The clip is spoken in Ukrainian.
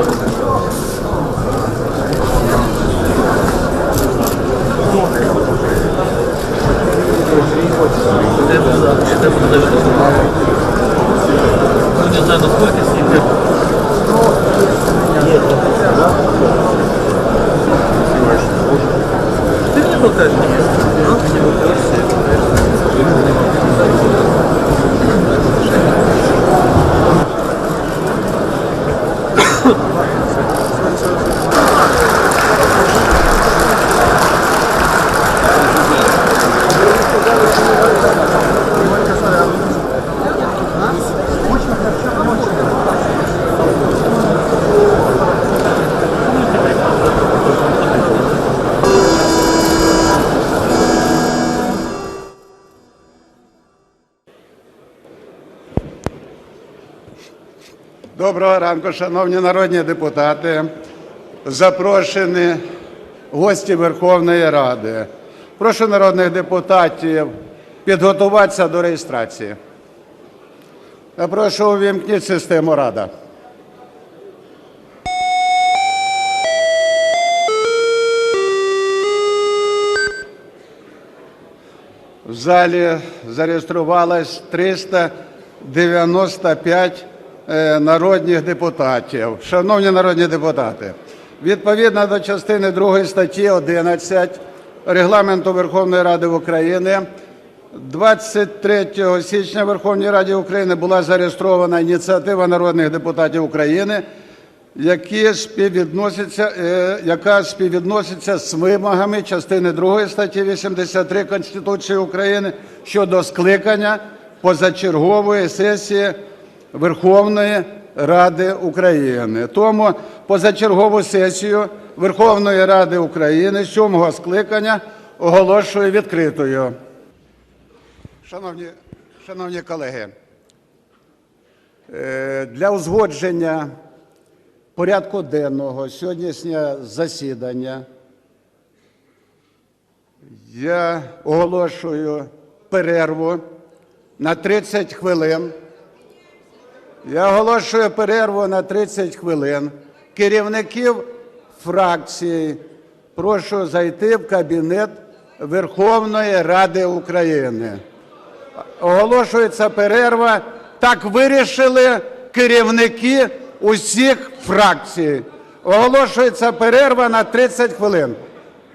Ты мне покажешь мне? Доброго ранку, шановні народні депутати, запрошені гості Верховної Ради. Прошу народних депутатів підготуватися до реєстрації. Прошу увімкніть систему Рада. В залі зареєструвалось 395 е, народних депутатів. Шановні народні депутати, відповідно до частини 2 статті 11 Регламенту Верховної Ради України 23 січня Верховній Раді України була зареєстрована ініціатива народних депутатів України, які співвідносяться, е, яка співвідноситься з вимогами частини 2 статті 83 Конституції України щодо скликання позачергової сесії Верховної Ради України. Тому позачергову сесію Верховної Ради України сьомого скликання оголошую відкритою. Шановні, шановні колеги, е, для узгодження порядку денного сьогоднішнього засідання я оголошую перерву на 30 хвилин. Я оголошую перерву на 30 хвилин. Керівників фракцій прошу зайти в кабінет Верховної Ради України. Оголошується перерва. Так вирішили керівники усіх фракцій. Оголошується перерва на 30 хвилин.